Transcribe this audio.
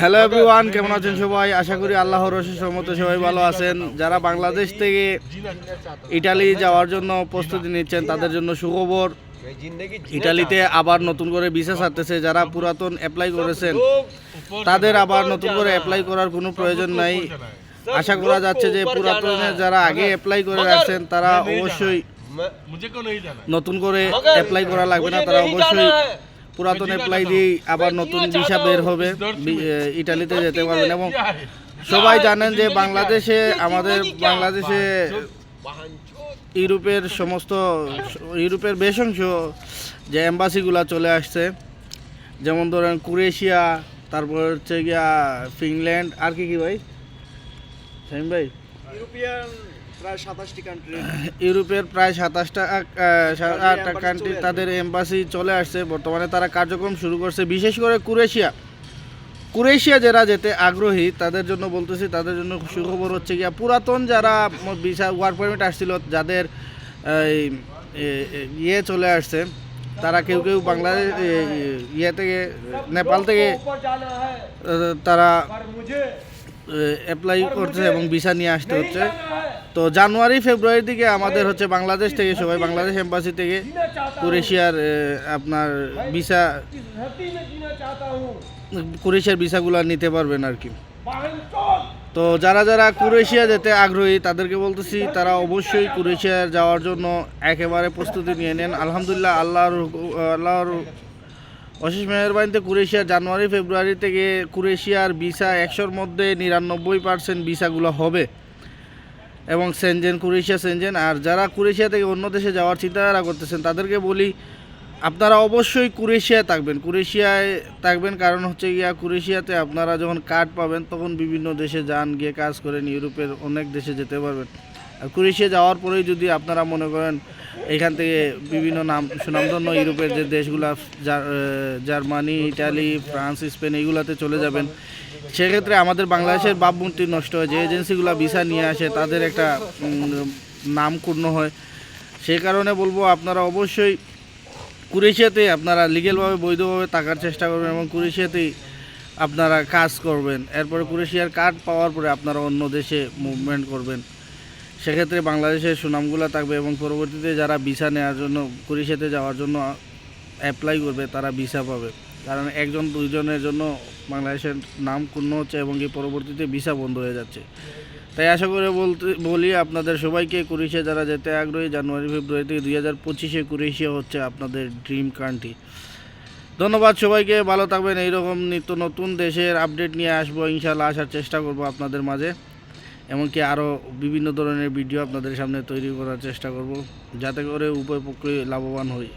Hello everyone কেমন আছেন সবাই? আশা করি আল্লাহর রশিস মতো সবাই ভালো আছেন। যারা বাংলাদেশ থেকে ইটালি যাওয়ার জন্য প্রস্তুতি নিচ্ছেন তাদের জন্য সুখবর। ইটালিতে আবার নতুন করে বিশ্বাস ছাড়তেছে। যারা পুরাতন অ্যাপ্লাই করেছেন তাদের আবার নতুন করে অ্যাপ্লাই করার কোনো প্রয়োজন নাই। আশা করা যাচ্ছে যে পুরাতনের যারা আগে অ্যাপ্লাই করে রাখছেন তারা অবশ্যই নতুন করে অ্যাপ্লাই করা লাগবে না। তারা অবশ্যই পুরাতন অ্যাপ্লাই দিয়েই আবার নতুন ভিসা বের হবে ইটালিতে যেতে পারবেন এবং সবাই জানেন যে বাংলাদেশে আমাদের বাংলাদেশে ইউরোপের সমস্ত ইউরোপের বেশ অংশ যে অ্যাম্বাসিগুলো চলে আসছে যেমন ধরেন ক্রোয়েশিয়া তারপর হচ্ছে গিয়া ফিনল্যান্ড আর কি কি ভাই? সাইম ভাই? ইউরোপিয়ান প্রায় সাতাশটি কান্ট্রি ইউরোপের প্রায় সাতাশটা আটটা কান্ট্রি তাদের এম্বাসি চলে আসছে। বর্তমানে তারা কার্যক্রম শুরু করছে। বিশেষ করে কুরেশিয়া। কুরেশিয়া যারা যেতে আগ্রহী তাদের জন্য বলতেছি তাদের জন্য সুখবর হচ্ছে গিয়া পুরাতন যারা ভিসা ওয়ার্ক পারমিট আসছিল যাদের ইয়ে চলে আসছে তারা কেউ কেউ বাংলাদেশ ইয়ে থেকে নেপাল থেকে তারা অ্যাপ্লাই করছে এবং ভিসা নিয়ে আসতে হচ্ছে। তো জানুয়ারি ফেব্রুয়ারির দিকে আমাদের হচ্ছে বাংলাদেশ থেকে সবাই বাংলাদেশ এম্বাসি থেকে ক্রোয়েশিয়ার আপনার ভিসা ক্রোয়েশিয়ার ভিসাগুলো নিতে পারবেন আর কি। তো যারা যারা ক্রোয়েশিয়া যেতে আগ্রহী তাদেরকে বলতেছি তারা অবশ্যই ক্রোয়েশিয়া যাওয়ার জন্য একেবারে প্রস্তুতি নিয়ে নেন। আলহামদুলিল্লাহ আল্লাহর আল্লাহর অশেষ মেহরবানিতে ক্রোয়েশিয়া জানুয়ারি, ফেব্রুয়ারি থেকে কুরেশিয়ার ভিসা একশোর মধ্যে নিরানব্বই পার্সেন্ট ভিসাগুলো হবে। এবং সেনজেন, কুরেশিয়া সেনজেন। আর যারা কুরেশিয়া থেকে অন্য দেশে যাওয়ার চিন্তাধারা করতেছেন, তাদেরকে বলি, আপনারা অবশ্যই কুরেশিয়ায় থাকবেন। কুরেশিয়ায় থাকবেন কারণ হচ্ছে গিয়া কুরেশিয়াতে আপনারা যখন কার্ড পাবেন, তখন বিভিন্ন দেশে যান, গিয়ে কাজ করেন, ইউরোপের অনেক দেশে যেতে পারবেন। আর কুরেশিয়া যাওয়ার পরেই যদি আপনারা মনে করেন এখান থেকে বিভিন্ন নাম, সুনামধন্য ইউরোপের যে দেশগুলা জার্মানি, ইটালি, ফ্রান্স, স্পেন, এইগুলাতে চলে যাবেন। সেক্ষেত্রে আমাদের বাংলাদেশের ভাবমূর্তি নষ্ট হয়। যে এজেন্সিগুলো ভিসা নিয়ে আসে, তাদের একটা নাম ক্ষুণ্ণ হয়। সেই কারণে বলব, আপনারা অবশ্যই ক্রোয়েশিয়াতে আপনারা লিগেলভাবে, বৈধভাবে থাকার চেষ্টা করবেন এবং ক্রোয়েশিয়াতেই আপনারা কাজ করবেন। এরপরে ক্রোয়েশিয়ার কার্ড পাওয়ার পরে আপনারা অন্য দেশে মুভমেন্ট করবেন। সেক্ষেত্রে বাংলাদেশের সুনামগুলো থাকবে এবং পরবর্তীতে যারা ভিসা নেওয়ার জন্য ক্রোয়েশিয়াতে যাওয়ার জন্য অ্যাপ্লাই করবে, তারা ভিসা পাবে। কারণ একজন, দুইজনের জন্য বাংলাদেশের নাম ক্ষুণ্ণ হচ্ছে এবং কি পরবর্তীতে ভিসা বন্ধ হয়ে যাচ্ছে। তাই আশা করে বলতে, বলি আপনাদের সবাইকে ক্রোয়েশিয়া যারা যেতে আগ্রহী, জানুয়ারি ফেব্রুয়ারি থেকে দুই হাজার পঁচিশে ক্রোয়েশিয়া হচ্ছে আপনাদের ড্রিম কান্ট্রি ধন্যবাদ সবাইকে, ভালো থাকবেন। এইরকম নিত্য নতুন দেশের আপডেট নিয়ে আসব ইনশাল্লাহ আসার চেষ্টা করব আপনাদের মাঝে। এমনকি আরও বিভিন্ন ধরনের ভিডিও আপনাদের সামনে তৈরি করার চেষ্টা করব, যাতে করে উভয় লাভবান হই।